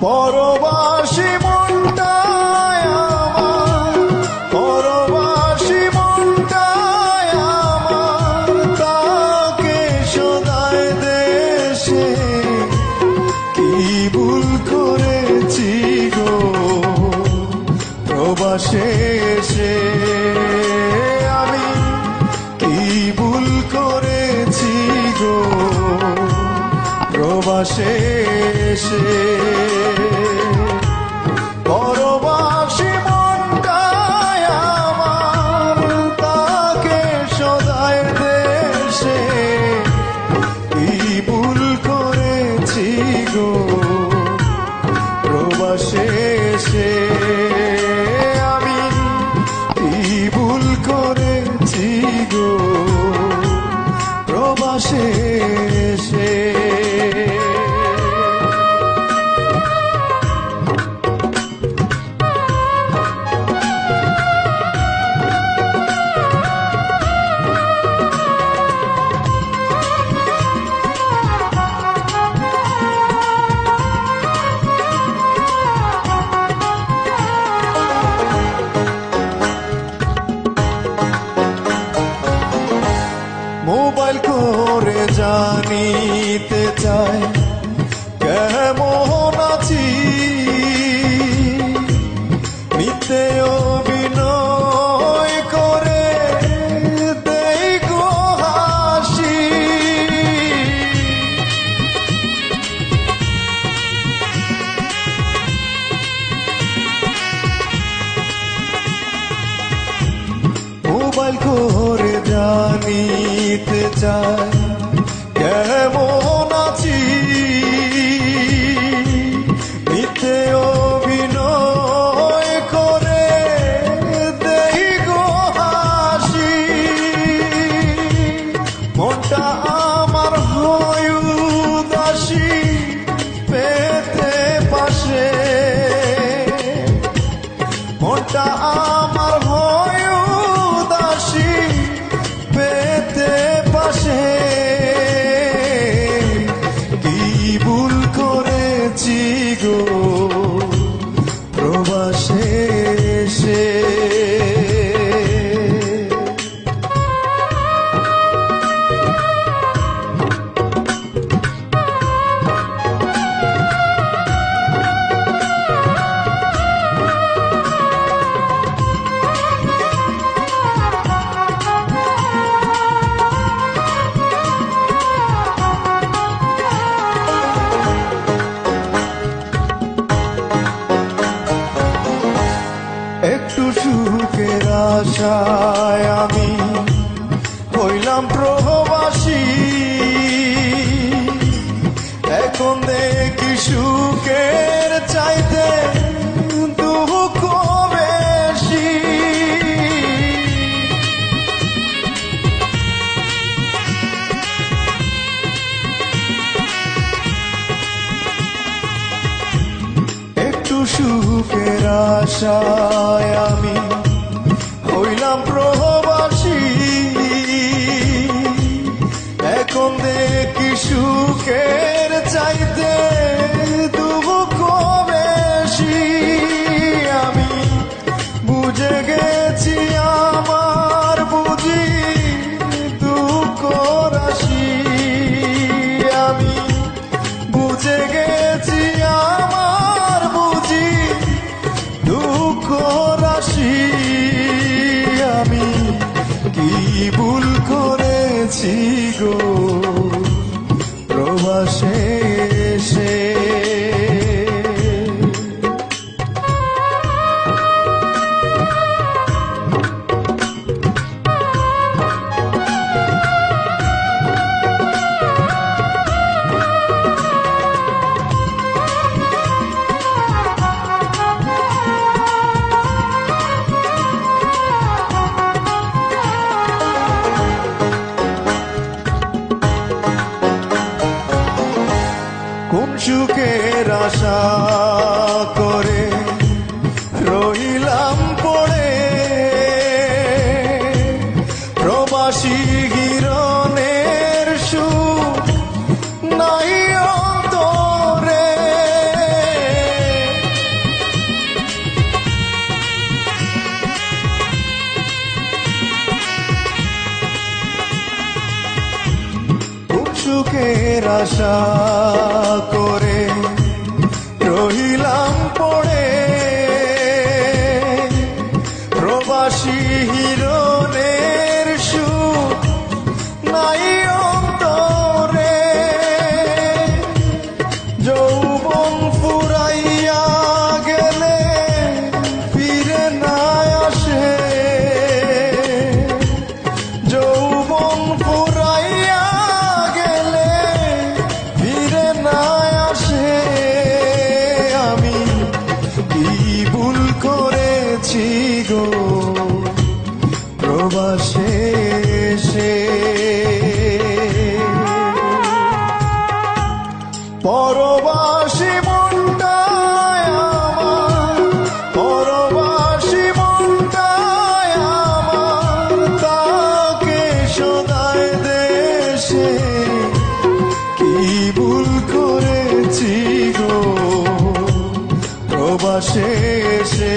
পরবাসী এসে পরবাসী মনটায় আমার তাকে সদায় দেশে জানিতে চাই কেমন আছি? নিতে অভিনয় করে দেই গো হাসি। মনটা একটু সুখের আশায় আমি হইলাম প্রভবাসী এখন দেখি সুখের চাইতে আশায় আমি হইলাম প্রবাসী এখন দেখি সুখের চাইতে আশা করে রইলাম পড়ে। প্রবাসী গিরণের সুখ নাই অন্তরে। সুখের আশা করে নাই অন্তরে। যৌবন ফুরাইয়া গেলে ফিরে না আসে। যৌবন ফুরাইয়া গেলে ফিরে না আসে। আমি কি ভুল করেছি গো? প্রবাসে এসে পরবাসী মনটায় আমার, পরবাসী মনটায় আমার, তাকে সদায় দেশে কি ভুল করেছি গো? প্রবাসে এসে